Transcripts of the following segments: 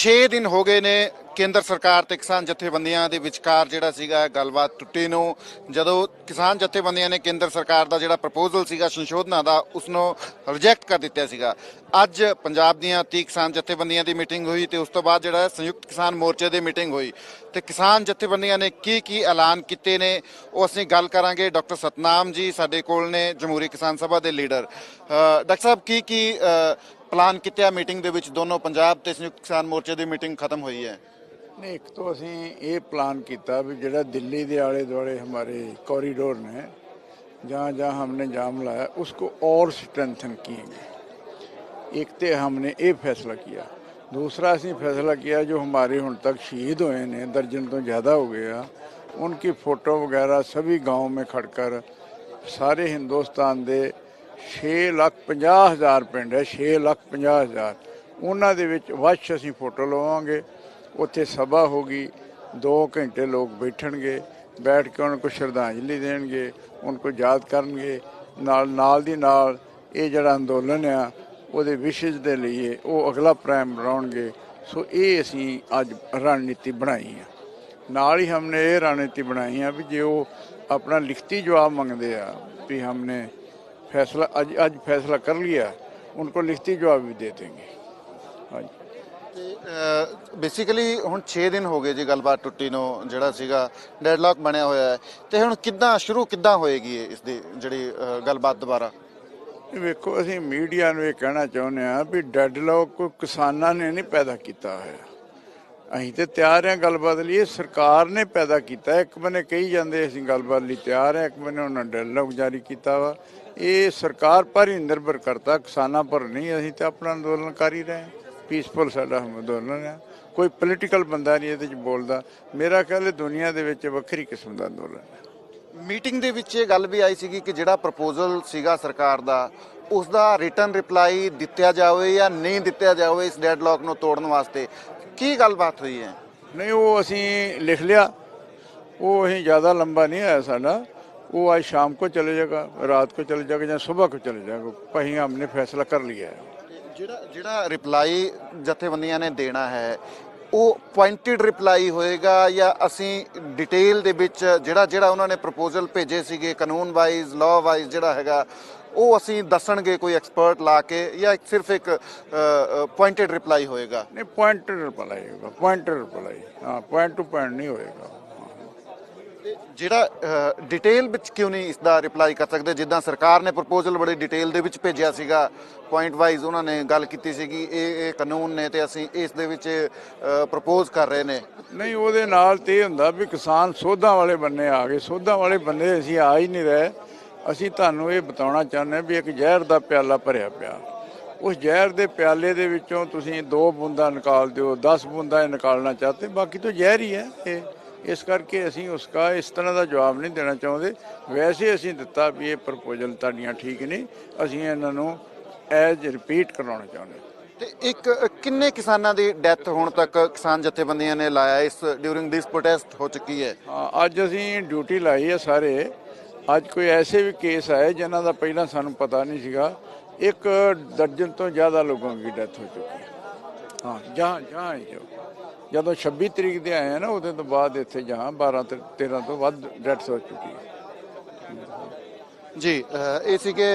6 ਦਿਨ ਹੋ ਗਏ ਨੇ ਕੇਂਦਰ ਸਰਕਾਰ ਤੇ ਕਿਸਾਨ ਜਥੇਬੰਦੀਆਂ ਦੇ ਵਿਚਕਾਰ ਜਿਹੜਾ ਸੀਗਾ ਗੱਲਬਾਤ ਟੁੱਟੀ ਨੂੰ। ਜਦੋਂ ਕਿਸਾਨ ਜਥੇਬੰਦੀਆਂ ਨੇ ਕੇਂਦਰ ਸਰਕਾਰ ਦਾ ਜਿਹੜਾ ਪ੍ਰਪੋਜ਼ਲ ਸੀਗਾ, ਸੰਸ਼ੋਧਨਾਂ ਦਾ ਉਸ ਨੂੰ ਰਿਜੈਕਟ ਕਰ ਦਿੱਤਾ ਸੀਗਾ। ਅੱਜ ਪੰਜਾਬ ਦੀਆਂ 30 ਕਿਸਾਨ ਜਥੇਬੰਦੀਆਂ ਦੀ ਮੀਟਿੰਗ ਹੋਈ ਤੇ ਉਸ ਤੋਂ ਬਾਅਦ ਜਿਹੜਾ ਸੰਯੁਕਤ ਕਿਸਾਨ ਮੋਰਚੇ ਦੀ ਮੀਟਿੰਗ ਹੋਈ। ਤੇ ਕਿਸਾਨ ਜਥੇਬੰਦੀਆਂ ਨੇ ਕੀ ਕੀ ਐਲਾਨ ਕੀਤੇ ਨੇ, ਉਹ ਅਸੀਂ ਗੱਲ ਕਰਾਂਗੇ। ਡਾਕਟਰ ਸਤਨਾਮ ਜੀ ਸਾਡੇ ਕੋਲ ਨੇ, ਜਮਹੂਰੀ ਕਿਸਾਨ ਸਭਾ ਦੇ ਲੀਡਰ। ਡਾਕਟਰ ਸਾਹਿਬ, ਕੀ ਕੀ ਪਲਾਨ ਕੀਤੇ ਆ ਮੀਟਿੰਗ ਦੇ ਵਿੱਚ ਦੋਨੋਂ ਪੰਜਾਬ ਤੇ ਸੰਯੁਕਤ ਕਿਸਾਨ ਮੋਰਚੇ ਦੀ ਮੀਟਿੰਗ ਖਤਮ ਹੋਈ ਹੈ ਨਹੀਂ ਇੱਕ ਤੋਂ ਅਸੀਂ ਇਹ ਪਲਾਨ ਕੀਤਾ ਵੀ ਜਿਹੜਾ ਦਿੱਲੀ ਦੇ आले दुआले हमारे कॉरिडोर ने जहाँ जहाँ हमने जाम लाया उसको और स्ट्रेंथन किएंगे एक तो हमने ये फैसला किया दूसरा ਅਸੀਂ फैसला किया जो हमारे ਹੁਣ तक शहीद हुए ने दर्जन तो ज़्यादा हो गया उनकी फ़ोटो वगैरह सभी गाँव में खड़कर ਸਾਰੇ ਹਿੰਦੁਸਤਾਨ ਦੇ 6 ਲੱਖ 50 ਹਜ਼ਾਰ ਪਿੰਡ ਹੈ 6 ਲੱਖ 50 ਹਜ਼ਾਰ। ਉਹਨਾਂ ਦੇ ਵਿੱਚ ਵਸ਼ ਅਸੀਂ ਫੋਟੋ ਲਵਾਵਾਂਗੇ ਉੱਥੇ ਸਭਾ ਹੋਗੀ 2 ਘੰਟੇ ਲੋਕ ਬੈਠਣਗੇ, ਬੈਠ ਕੇ ਉਹਨਾਂ ਨੂੰ ਸ਼ਰਧਾਂਜਲੀ ਦੇਣਗੇ, ਉਹਨਾਂ ਨੂੰ ਯਾਦ ਕਰਨਗੇ। ਨਾਲ ਨਾਲ ਦੀ ਨਾਲ ਇਹ ਜਿਹੜਾ ਅੰਦੋਲਨ ਆ, ਉਹਦੇ ਵਿਸ਼ੇਸ਼ ਦੇ ਲਈ ਉਹ ਅਗਲਾ ਪ੍ਰਾਇਮ ਬਣਾਉਣਗੇ। ਸੋ ਇਹ ਅਸੀਂ ਅੱਜ ਰਣਨੀਤੀ ਬਣਾਈ ਆ। ਨਾਲ ਹੀ ਹਮਨੇ ਇਹ ਰਣਨੀਤੀ ਬਣਾਈ ਆ ਵੀ ਜੇ ਉਹ ਆਪਣਾ ਲਿਖਤੀ ਜਵਾਬ ਮੰਗਦੇ ਆ ਵੀ ਹਮਨੇ ਫੈਸਲਾ ਅੱਜ ਅੱਜ ਫੈਸਲਾ ਕਰ ਲਿਆ उनको ਲਿਖਤੀ ਜਵਾਬ ਵੀ दे देंगे हाँ जी ਬੇਸਿਕਲੀ ਹੁਣ 6 ਦਿਨ ਹੋ ਗਏ ਜੀ ਗੱਲਬਾਤ ਟੁੱਟੀ ਨੂੰ ਜਿਹੜਾ ਸੀਗਾ ਡੈਡਲੌਕ ਬਣਿਆ ਹੋਇਆ ਹੈ। ਤੇ ਹੁਣ ਕਿੱਦਾਂ ਸ਼ੁਰੂ ਕਿੱਦਾਂ ਹੋਏਗੀ ਇਸ ਦੀ ਜਿਹੜੀ ਗੱਲਬਾਤ ਦੁਬਾਰਾ? ਵੇਖੋ ਅਸੀਂ ਮੀਡੀਆ ਨੂੰ ਇਹ ਕਹਿਣਾ ਚਾਹੁੰਦੇ ਆ ਵੀ ਡੈਡਲੌਕ ਕੋਈ ਕਿਸਾਨਾਂ ਨੇ ਨਹੀਂ ਪੈਦਾ ਕੀਤਾ ਹੈ ਅਸੀਂ ਤੇ ਤਿਆਰ ਹਾਂ ਗੱਲਬਾਤ ਲਈ ਇਹ ਸਰਕਾਰ ਨੇ ਪੈਦਾ ਕੀਤਾ ਇੱਕ ਬੰਨੇ ਕਹੀ ਜਾਂਦੇ ਅਸੀਂ ਗੱਲਬਾਤ ਲਈ ਤਿਆਰ ਹਾਂ ਇੱਕ ਬੰਨੇ ਉਹਨਾਂ ਡੈਡਲੌਕ ਜਾਰੀ ਕੀਤਾ ਵਾ। ਇਹ ਸਰਕਾਰ ਪਰ ਹੀ ਨਿਰਭਰ ਕਰਤਾ ਕਿਸਾਨਾਂ ਪਰ ਨਹੀਂ ਅਸੀਂ ਤੇ ਆਪਣਾ ਅੰਦੋਲਨ ਕਰ ਹੀ ਰਹੇ ਪੀਸਫੁਲ ਸਾਡਾ ਅੰਦੋਲਨ ਹੈ। ਕੋਈ ਪੋਲੀਟੀਕਲ ਬੰਦਾ ਨਹੀਂ ਇਹਦੇ ਚ ਬੋਲਦਾ। ਮੇਰਾ ਖਿਆਲ ਹੈ ਦੁਨੀਆ ਦੇ ਵਿੱਚ ਵੱਖਰੀ ਕਿਸਮ ਦਾ ਅੰਦੋਲਨ ਹੈ। ਮੀਟਿੰਗ ਦੇ ਵਿੱਚ ਇਹ ਗੱਲ ਵੀ ਆਈ ਸੀਗੀ ਕਿ ਜਿਹੜਾ ਪ੍ਰਪੋਜ਼ਲ ਸੀਗਾ ਸਰਕਾਰ ਦਾ ਉਸ ਦਾ ਰਿਟਰਨ ਰਿਪਲਾਈ ਦਿੱਤਾ ਜਾਵੇ ਜਾਂ ਨਹੀਂ ਦਿੱਤਾ ਜਾਵੇ ਇਸ ਡੈਡਲੌਕ ਨੂੰ ਤੋੜਨ ਵਾਸਤੇ। ਕੀ ਗੱਲਬਾਤ ਹੋਈ ਹੈ? ਨਹੀਂ ਉਹ ਅਸੀਂ ਲਿਖ ਲਿਆ। ਉਹ ਅਸੀਂ ਜ਼ਿਆਦਾ ਲੰਬਾ ਨਹੀਂ ਆਇਆ ਸਾਡਾ। ਉਹ ਅੱਜ ਸ਼ਾਮ को चले जाएगा रात को चले जाएगा या सुबह को चले जाएगा कहीं हमने फैसला कर लिया है ਜਿਹੜਾ ਜਿਹੜਾ ਰਿਪਲਾਈ ਜਥੇਬੰਦੀਆਂ ਨੇ ਦੇਣਾ ਹੈ ਉਹ ਪੁਆਇੰਟਡ ਰਿਪਲਾਈ ਹੋਏਗਾ ਜਾਂ ਅਸੀਂ ਡਿਟੇਲ ਦੇ ਵਿੱਚ ਜਿਹੜਾ ਜਿਹੜਾ ਉਹਨਾਂ ਨੇ ਪ੍ਰਪੋਜ਼ਲ ਭੇਜੇ ਸੀਗੇ ਕਾਨੂੰਨ ਵਾਈਜ਼ ਲਾਅ ਵਾਈਜ਼ ਜਿਹੜਾ ਹੈਗਾ ਉਹ ਅਸੀਂ ਦੱਸਣਗੇ ਕੋਈ ਐਕਸਪਰਟ ਲਾ ਕੇ ਜਾਂ ਇੱਕ ਸਿਰਫ ਇੱਕ ਪੁਆਇੰਟਡ ਰਿਪਲਾਈ ਹੋਏਗਾ नहीं पॉइंटेड रिप्लाई होगा पॉइंटेड रिप्लाई हाँ पॉइंट टू पॉइंट नहीं होएगा ਤੇ ਜਿਹੜਾ ਡਿਟੇਲ ਵਿੱਚ ਕਿਉਂ ਨਹੀਂ ਇਸ ਦਾ ਰਿਪਲਾਈ ਕਰ ਸਕਦੇ? ਜਿੱਦਾਂ ਸਰਕਾਰ ਨੇ ਪ੍ਰਪੋਜ਼ਲ ਬੜੇ ਡਿਟੇਲ ਦੇ ਵਿੱਚ ਭੇਜਿਆ ਸੀਗਾ ਪੁਆਇੰਟ ਵਾਈਜ਼ ਉਹਨਾਂ ਨੇ ਗੱਲ ਕੀਤੀ ਸੀਗੀ, ਇਹ ਇਹ ਕਾਨੂੰਨ ਨੇ ਤੇ ਅਸੀਂ ਇਸ ਦੇ ਵਿੱਚ ਪ੍ਰਪੋਜ਼ ਕਰ ਰਹੇ ਨੇ। ਨਹੀਂ, ਉਹਦੇ ਨਾਲ ਤੇ ਇਹ ਹੁੰਦਾ ਵੀ ਕਿਸਾਨ ਸੋਧਾਂ ਵਾਲੇ ਬੰਨੇ ਆ ਗਏ। ਸੋਧਾਂ ਵਾਲੇ ਬੰਦੇ ਅਸੀਂ ਆ ਹੀ ਨਹੀਂ ਰਹੇ। ਅਸੀਂ ਤੁਹਾਨੂੰ ਇਹ ਬਤਾਉਣਾ ਚਾਹੁੰਦੇ ਹਾਂ ਵੀ ਇੱਕ ਜ਼ਹਿਰ ਦਾ ਪਿਆਲਾ ਭਰਿਆ ਪਿਆ। ਉਸ ਜ਼ਹਿਰ ਦੇ ਪਿਆਲੇ ਦੇ ਵਿੱਚੋਂ ਤੁਸੀਂ ਦੋ ਬੂੰਦਾਂ ਨਿਕਾਲ ਦਿਓ 10 ਬੂੰਦਾਂ ਇਹ ਨਿਕਾਲਣਾ ਚਾਹਤੇ, ਬਾਕੀ ਤਾਂ ਜ਼ਹਿਰ ਹੀ ਹੈ ਇਹ। ਇਸ ਕਰਕੇ ਅਸੀਂ ਉਸਕਾ ਇਸ ਤਰ੍ਹਾਂ ਦਾ ਜਵਾਬ ਨਹੀਂ ਦੇਣਾ ਚਾਹੁੰਦੇ। ਵੈਸੇ ਅਸੀਂ ਦਿੱਤਾ ਵੀ ਇਹ ਪ੍ਰਪੋਜ਼ਲ ਤੁਹਾਡੀਆਂ ਠੀਕ ਨਹੀਂ ਅਸੀਂ ਇਹਨਾਂ ਨੂੰ ਐਜ਼ ਰਿਪੀਟ ਕਰਾਉਣਾ ਚਾਹੁੰਦੇ। ਤੇ ਇੱਕ ਕਿੰਨੇ ਕਿਸਾਨਾਂ ਦੀ ਡੈਥ ਹੁਣ ਤੱਕ ਕਿਸਾਨ ਜਥੇਬੰਦੀਆਂ ਨੇ ਲਾਇਆ ਇਸ ਡਿਊਰਿੰਗ ਦਿਸ ਪ੍ਰੋਟੈਸਟ ਹੋ ਚੁੱਕੀ ਹੈ? ਅੱਜ ਅਸੀਂ ਡਿਊਟੀ ਲਾਈ ਹੈ ਸਾਰੇ। ਅੱਜ ਕੋਈ ਐਸੇ ਵੀ ਕੇਸ ਆਏ ਜਿਨ੍ਹਾਂ ਦਾ ਪਹਿਲਾਂ ਸਾਨੂੰ ਪਤਾ ਨਹੀਂ ਸੀਗਾ। ਇੱਕ ਦਰਜਨ ਤੋਂ ਜ਼ਿਆਦਾ ਲੋਕਾਂ ਦੀ ਡੈਥ ਹੋ ਚੁੱਕੀ ਹੈ। ਜਹਾਂ ਹੀ ਜੋ ਜਦੋਂ 26 ਤਰੀਕ ਦੇ ਆਏ ਆ ਨਾ, ਉਹਦੇ ਤੋਂ ਬਾਅਦ ਇੱਥੇ ਜਹਾਂ 12 ਤੇ 13 ਤੋਂ ਵੱਧ ਡੈਥ ਹੋ ਚੁੱਕੀ ਹੈ। ਜੀ ਇਹ ਸੀਗੇ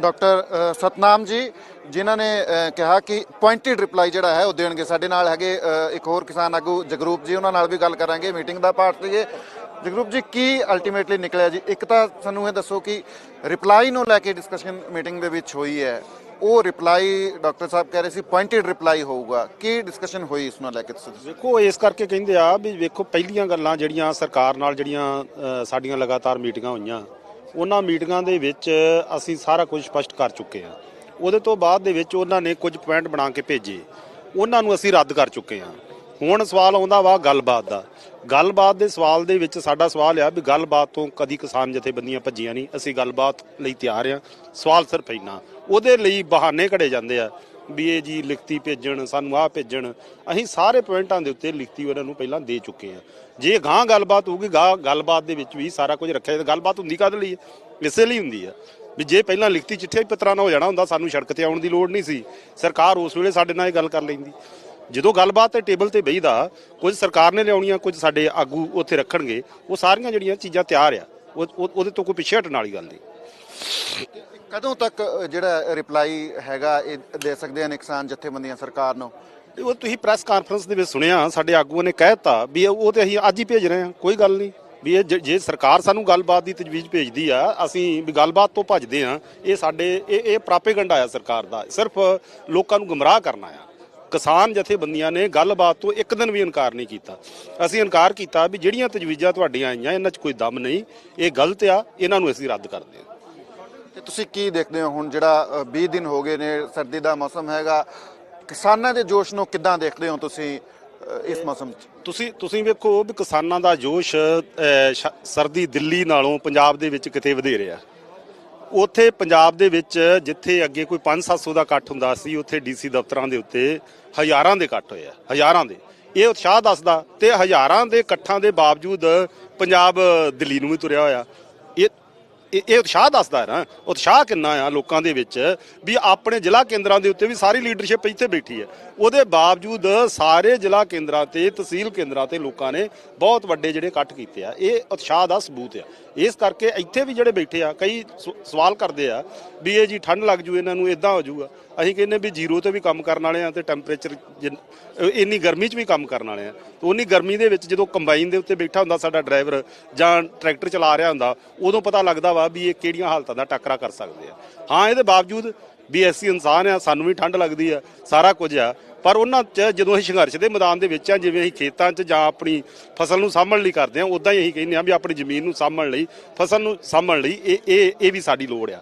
ਡਾਕਟਰ ਸਤਨਾਮ ਜੀ, ਜਿਨ੍ਹਾਂ ਨੇ ਕਿਹਾ ਕਿ ਪੁਆਇੰਟਡ ਰਿਪਲਾਈ ਜਿਹੜਾ ਹੈ, ਉਹ ਦੇਣਗੇ। ਸਾਡੇ ਨਾਲ ਹੈਗੇ ਇੱਕ ਹੋਰ ਕਿਸਾਨ ਆਗੂ, ਜਗਰੂਪ ਜੀ, ਉਹਨਾਂ ਨਾਲ ਵੀ ਗੱਲ ਕਰਾਂਗੇ ਮੀਟਿੰਗ ਦਾ ਪਾਰਟ ਸੀਗੇ ਜਗਰੂਪ ਜੀ, ਕੀ ਅਲਟੀਮੇਟਲੀ ਨਿਕਲਿਆ ਜੀ? ਇੱਕ ਤਾਂ ਸਾਨੂੰ ਇਹ ਦੱਸੋ ਕਿ ਰਿਪਲਾਈ ਨੂੰ ਲੈ ਕੇ ਡਿਸਕਸ਼ਨ ਮੀਟਿੰਗ ਦੇ ਵਿੱਚ ਹੋਈ ਹੈ। ਉਹ ਰਿਪਲਾਈ ਡਾਕਟਰ ਸਾਹਿਬ ਕਹਿ ਰਹੇ ਸੀ ਪੁਆਇੰਟਡ ਰਿਪਲਾਈ ਹੋਊਗਾ। ਕੀ ਡਿਸਕਸ਼ਨ ਹੋਈ ਇਸ ਨੂੰ ਲੈ ਕੇ ਤੁਸੀਂ ਵੇਖੋ ਇਸ ਕਰਕੇ ਕਹਿੰਦੇ ਆ ਵੀ ਵੇਖੋ, ਪਹਿਲੀਆਂ ਗੱਲਾਂ ਜਿਹੜੀਆਂ ਸਰਕਾਰ ਨਾਲ ਜਿਹੜੀਆਂ ਸਾਡੀਆਂ ਲਗਾਤਾਰ ਮੀਟਿੰਗਾਂ ਹੋਈਆਂ, ਉਹਨਾਂ ਮੀਟਿੰਗਾਂ ਦੇ ਵਿੱਚ ਅਸੀਂ ਸਾਰਾ ਕੁਝ ਸਪਸ਼ਟ ਕਰ ਚੁੱਕੇ ਆ ਉਹਦੇ ਤੋਂ ਬਾਅਦ ਦੇ ਵਿੱਚ ਉਹਨਾਂ ਨੇ ਕੁਝ ਪੁਆਇੰਟ ਬਣਾ ਕੇ ਭੇਜੇ। ਉਹਨਾਂ ਨੂੰ ਅਸੀਂ ਰੱਦ ਕਰ ਚੁੱਕੇ ਆ ਹੁਣ ਸਵਾਲ ਆਉਂਦਾ ਵਾ ਗੱਲਬਾਤ ਦਾ। ਗੱਲਬਾਤ ਦੇ ਸਵਾਲ ਦੇ ਵਿੱਚ ਸਾਡਾ ਸਵਾਲ ਆ ਵੀ ਗੱਲਬਾਤ ਤੋਂ ਕਦੀ ਕਿਸਾਨ ਜਥੇਬੰਦੀਆਂ ਭੱਜੀਆਂ ਨਹੀਂ। ਅਸੀਂ ਗੱਲਬਾਤ ਲਈ ਤਿਆਰ ਆ ਸਵਾਲ ਸਿਰਫ ਇੰਨਾ। ਉਹਦੇ ਲਈ ਬਹਾਨੇ ਘੜੇ ਜਾਂਦੇ ਆ ਵੀ ਇਹ ਜੀ ਲਿਖਤੀ ਭੇਜਣ, ਸਾਨੂੰ ਆਹ ਭੇਜਣ। ਅਸੀਂ ਸਾਰੇ ਪੁਆਇੰਟਾਂ ਦੇ ਉੱਤੇ ਲਿਖਤੀ ਉਹਨਾਂ ਨੂੰ ਪਹਿਲਾਂ ਦੇ ਚੁੱਕੇ ਆ। ਜੇ ਗਾਂ ਗੱਲਬਾਤ ਹੋਊਗੀ ਗਾਂ ਗੱਲਬਾਤ ਦੇ ਵਿੱਚ ਵੀ ਸਾਰਾ ਕੁਝ ਰੱਖਿਆ ਤਾਂ ਗੱਲਬਾਤ ਹੁੰਦੀ ਕਾਹਦੇ ਲਈ ਇਸੇ ਲਈ ਹੁੰਦੀ ਆ। ਵੀ ਜੇ ਪਹਿਲਾਂ ਲਿਖਤੀ ਚਿੱਠੇ ਹੀ ਪੱਤਰਾਂ ਨਾਲ ਹੋ ਜਾਣਾ ਹੁੰਦਾ, ਸਾਨੂੰ ਸੜਕ ਤੇ ਆਉਣ ਦੀ ਲੋੜ ਨਹੀਂ ਸੀ। ਸਰਕਾਰ ਉਸ ਵੇਲੇ ਸਾਡੇ ਨਾਲ ਇਹ ਗੱਲ ਕਰ ਲੈਂਦੀ। ਜਦੋਂ ਗੱਲਬਾਤ ਤੇ ਟੇਬਲ ਤੇ ਬਈਦਾ ਕੁਝ ਸਰਕਾਰ ਨੇ ਲਿਆਉਣੀਆਂ, ਕੁਝ ਸਾਡੇ ਆਗੂ ਉੱਥੇ ਰੱਖਣਗੇ, ਉਹ ਸਾਰੀਆਂ ਜਿਹੜੀਆਂ ਚੀਜ਼ਾਂ ਤਿਆਰ ਆ ਉਹਦੇ ਤੋਂ ਕੋਈ ਪਿੱਛੇ ਹਟਣ ਵਾਲੀ ਗੱਲ ਨਹੀਂ। ਕਦੋਂ ਤੱਕ ਜਿਹੜਾ ਰਿਪਲਾਈ ਹੈਗਾ, ਇਹ ਦੇ ਸਕਦੇ ਹਨ ਕਿਸਾਨ ਜਥੇਬੰਦੀਆਂ ਸਰਕਾਰ ਨੂੰ? ਉਹ ਤੁਸੀਂ ਪ੍ਰੈਸ ਕਾਨਫਰੰਸ ਦੇ ਵਿੱਚ ਸੁਣਿਆ, ਸਾਡੇ ਆਗੂਆਂ ਨੇ ਕਹਿਤਾ ਵੀ ਉਹ ਤੇ ਅਸੀਂ ਅੱਜ ਹੀ ਭੇਜ ਰਹੇ ਹਾਂ, ਕੋਈ ਗੱਲ ਨਹੀਂ। ਵੀ ਇਹ ਜ- ਜੇ ਸਰਕਾਰ ਸਾਨੂੰ ਗੱਲਬਾਤ ਦੀ ਤਜਵੀਜ਼ ਭੇਜਦੀ ਆ, ਅਸੀਂ ਵੀ ਗੱਲਬਾਤ ਤੋਂ ਭੱਜਦੇ ਆ ਇਹ ਸਾਡੇ, ਇਹ ਇਹ ਪ੍ਰਾਪੇਗੰਡਾ ਆ ਸਰਕਾਰ ਦਾ। ਸਿਰਫ ਲੋਕਾਂ ਨੂੰ ਗੁੰਮਰਾਹ ਕਰਨਾ ਆ। ਕਿਸਾਨ ਜਥੇਬੰਦੀਆਂ ਨੇ ਗੱਲਬਾਤ ਤੋਂ ਇੱਕ ਦਿਨ ਵੀ ਇਨਕਾਰ ਨਹੀਂ ਕੀਤਾ। ਅਸੀਂ ਇਨਕਾਰ ਕੀਤਾ ਵੀ ਜਿਹੜੀਆਂ ਤਜਵੀਜ਼ਾਂ ਤੁਹਾਡੀਆਂ ਆਈਆਂ, ਇਹਨਾਂ 'ਚ ਕੋਈ ਦਮ ਨਹੀਂ, ਇਹ ਗਲਤ ਆ, ਇਹਨਾਂ ਨੂੰ ਅਸੀਂ ਰੱਦ ਕਰਦੇ ਹਾਂ ਤੇ ਤੁਸੀਂ ਕੀ ਦੇਖਦੇ ਹੋ ਹੁਣ ਜਿਹੜਾ ਅ, 20 ਦਿਨ ਹੋ ਗਏ ਨੇ ਸਰਦੀ ਦਾ ਮੌਸਮ ਹੈਗਾ। ਕਿਸਾਨਾਂ ਦੇ ਜੋਸ਼ ਨੂੰ ਕਿੱਦਾਂ ਦੇਖਦੇ ਹੋ ਤੁਸੀਂ ਇਸ ਮੌਸਮ 'ਚ? ਤੁਸੀਂ ਤੁਸੀਂ ਵੇਖੋ ਵੀ ਕਿਸਾਨਾਂ ਦਾ ਜੋਸ਼ ਸਰਦੀ ਦਿੱਲੀ ਨਾਲੋਂ ਪੰਜਾਬ ਦੇ ਵਿੱਚ ਕਿਤੇ ਵਧੇਰੇ ਆ। ਉੱਥੇ ਪੰਜਾਬ ਦੇ ਵਿੱਚ ਜਿੱਥੇ ਅੱਗੇ ਕੋਈ 5-700 ਦਾ ਇਕੱਠ ਹੁੰਦਾ ਸੀ ਉੱਥੇ ਡੀਸੀ ਦਫ਼ਤਰਾਂ ਦੇ ਉੱਤੇ ਹਜ਼ਾਰਾਂ ਦੇ ਇਕੱਠ ਹੋਏ ਆ ਹਜ਼ਾਰਾਂ ਦੇ। ਇਹ ਉਤਸ਼ਾਹ ਦੱਸਦਾ ਤੇ ਹਜ਼ਾਰਾਂ ਦੇ ਇਕੱਠਾਂ ਦੇ ਬਾਵਜੂਦ ਪੰਜਾਬ ਦਿੱਲੀ ਨੂੰ ਵੀ ਤੁਰਿਆ ਹੋਇਆ। ਇਹ ਇਹ ਉਤਸ਼ਾਹ ਦੱਸਦਾ ਨਾ, ਉਤਸ਼ਾਹ ਕਿੰਨਾ ਆ ਲੋਕਾਂ ਦੇ ਵਿੱਚ ਵੀ ਆਪਣੇ ਜ਼ਿਲ੍ਹਾ ਕੇਂਦਰਾਂ ਦੇ ਉੱਤੇ ਵੀ ਸਾਰੀ ਲੀਡਰਸ਼ਿਪ ਇੱਥੇ ਬੈਠੀ ਹੈ। ਉਹਦੇ ਬਾਵਜੂਦ ਸਾਰੇ ਜ਼ਿਲ੍ਹਾ ਕੇਂਦਰਾਂ ਤੇ, ਤਹਿਸੀਲ ਕੇਂਦਰਾਂ ਤੇ ਲੋਕਾਂ ਨੇ ਬਹੁਤ ਵੱਡੇ ਜਿਹੜੇ ਇਕੱਠ ਕੀਤੇ ਆ। ਇਹ ਉਤਸ਼ਾਹ ਦਾ ਸਬੂਤ ਆ। ਇਸ ਕਰਕੇ ਇੱਥੇ ਵੀ ਜਿਹੜੇ ਬੈਠੇ ਆ, ਕਈ ਸ- ਸਵਾਲ ਕਰਦੇ ਆ ਵੀ ਇਹ ਜੀ ਠੰਡ ਲੱਗ ਜੂ, ਇਹਨਾਂ ਨੂੰ ਇਦਾਂ ਹੋ ਜਾਊਗਾ ਅਸੀਂ ਕਹਿੰਦੇ ਵੀ ਜ਼ੀਰੋ ਤੇ ਵੀ ਕੰਮ ਕਰਨ ਵਾਲੇ ਆ ਤੇ ਟੈਂਪਰੇਚਰ ਇੰਨੀ ਗਰਮੀ 'ਚ ਵੀ ਕੰਮ ਕਰਨ ਵਾਲੇ ਆ। ਤੇ ਉਨੀ ਗਰਮੀ ਦੇ ਵਿੱਚ ਜਦੋਂ ਕੰਬਾਈਨ ਦੇ ਉੱਤੇ ਬੈਠਾ ਹੁੰਦਾ ਸਾਡਾ ਡਰਾਈਵਰ ਜਾਂ ਟਰੈਕਟਰ ਚਲਾ ਰਿਹਾ ਹੁੰਦਾ, ਉਦੋਂ ਪਤਾ ਲੱਗਦਾ ਵਾ ਵੀ ਇਹ ਕਿਹੜੀਆਂ ਹਾਲਤਾਂ ਦਾ ਟੱਕਰਾ ਕਰ ਸਕਦੇ ਆ। ਹਾਂ, ਇਹਦੇ ਬਾਵਜੂਦ ਵੀ ਅਸੀਂ ਇਨਸਾਨ ਆ, ਸਾਨੂੰ ਵੀ ਠੰਡ ਲੱਗਦੀ ਆ, ਸਾਰਾ ਕੁਝ ਆ। ਪਰ ਉਹਨਾਂ 'ਚ ਜਦੋਂ ਅਸੀਂ ਸੰਘਰਸ਼ ਦੇ ਮੈਦਾਨ ਦੇ ਵਿੱਚ ਆ, ਜਿਵੇਂ ਅਸੀਂ ਖੇਤਾਂ 'ਚ ਜਾਂ ਆਪਣੀ ਫਸਲ ਨੂੰ ਸਾਂਭਣ ਲਈ ਕਰਦੇ ਆ ਉਦਾਂ ਹੀ ਅਸੀਂ ਕਹਿੰਦੇ ਆ ਵੀ ਆਪਣੀ ਜ਼ਮੀਨ ਨੂੰ ਸਾਂਭਣ ਲਈ, ਫਸਲ ਨੂੰ ਸਾਂਭਣ ਲਈ ਇਹ ਇਹ ਇਹ ਵੀ ਸਾਡੀ ਲੋੜ ਆ।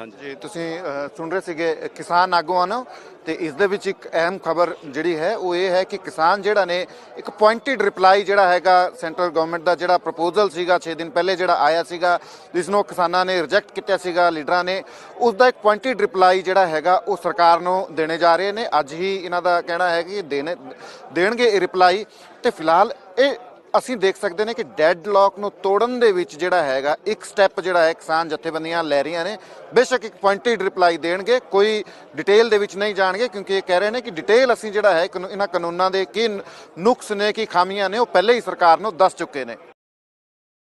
ਹਾਂਜੀ। ਤੁਸੀਂ ਸੁਣ ਰਹੇ ਸੀਗੇ ਕਿਸਾਨ ਆਗੂਆਂ ਨੂੰ, ਤੇ ਇਸ ਦੇ ਵਿੱਚ ਇੱਕ ਅਹਿਮ ਖਬਰ ਜਿਹੜੀ ਹੈ, ਉਹ ਇਹ ਹੈ ਕਿ ਕਿਸਾਨ ਜਿਹੜਾ ਨੇ, ਇੱਕ ਪੁਆਇੰਟਡ ਰਿਪਲਾਈ ਜਿਹੜਾ ਹੈਗਾ ਸੈਂਟਰਲ ਗਵਰਨਮੈਂਟ ਦਾ, ਜਿਹੜਾ ਪ੍ਰਪੋਜ਼ਲ ਸੀਗਾ 6 ਦਿਨ ਪਹਿਲੇ, ਜਿਹੜਾ ਆਇਆ ਸੀਗਾ, ਜਿਸ ਨੂੰ ਕਿਸਾਨਾਂ ਨੇ ਰਿਜੈਕਟ ਕੀਤਾ ਸੀਗਾ, ਲੀਡਰਾਂ ਨੇ, ਉਸ ਦਾ ਇੱਕ ਪੁਆਇੰਟਡ ਰਿਪਲਾਈ ਜਿਹੜਾ ਹੈਗਾ, ਉਹ ਸਰਕਾਰ ਨੂੰ ਦੇਣੇ ਜਾ ਰਹੇ ਨੇ। ਅੱਜ ਹੀ ਇਹਨਾਂ ਦਾ ਕਹਿਣਾ ਹੈ ਕਿ ਦੇਣੇ, ਦੇਣਗੇ ਇਹ ਰਿਪਲਾਈ ਤੇ ਫਿਲਹਾਲ ਇਹ ਅਸੀਂ ਦੇਖ ਸਕਦੇ ਨੇ ਕਿ ਡੈਡ ਲੋਕ ਨੂੰ ਤੋੜਨ ਦੇ ਵਿੱਚ ਜਿਹੜਾ ਹੈਗਾ, ਇੱਕ ਸਟੈਪ ਜਿਹੜਾ ਹੈ, ਕਿਸਾਨ ਜਥੇਬੰਦੀਆਂ ਲੈ ਰਹੀਆਂ ਨੇ। ਬੇਸ਼ੱਕ ਇੱਕ ਪੁਆਇੰਟਡ ਰਿਪਲਾਈ ਦੇਣਗੇ, ਕੋਈ ਡਿਟੇਲ ਦੇ ਵਿੱਚ ਨਹੀਂ ਜਾਣਗੇ, ਕਿਉਂਕਿ ਇਹ ਕਹਿ ਰਹੇ ਨੇ ਕਿ ਡਿਟੇਲ ਅਸੀਂ ਜਿਹੜਾ ਹੈ, ਕਾਨੂ- ਇਹਨਾਂ ਕਾਨੂੰਨਾਂ ਦੇ ਕੀ ਨੁਕਸ ਨੇ, ਕੀ ਖਾਮੀਆਂ ਨੇ, ਉਹ ਪਹਿਲੇ ਹੀ ਸਰਕਾਰ ਨੂੰ ਦੱਸ ਚੁੱਕੇ ਨੇ।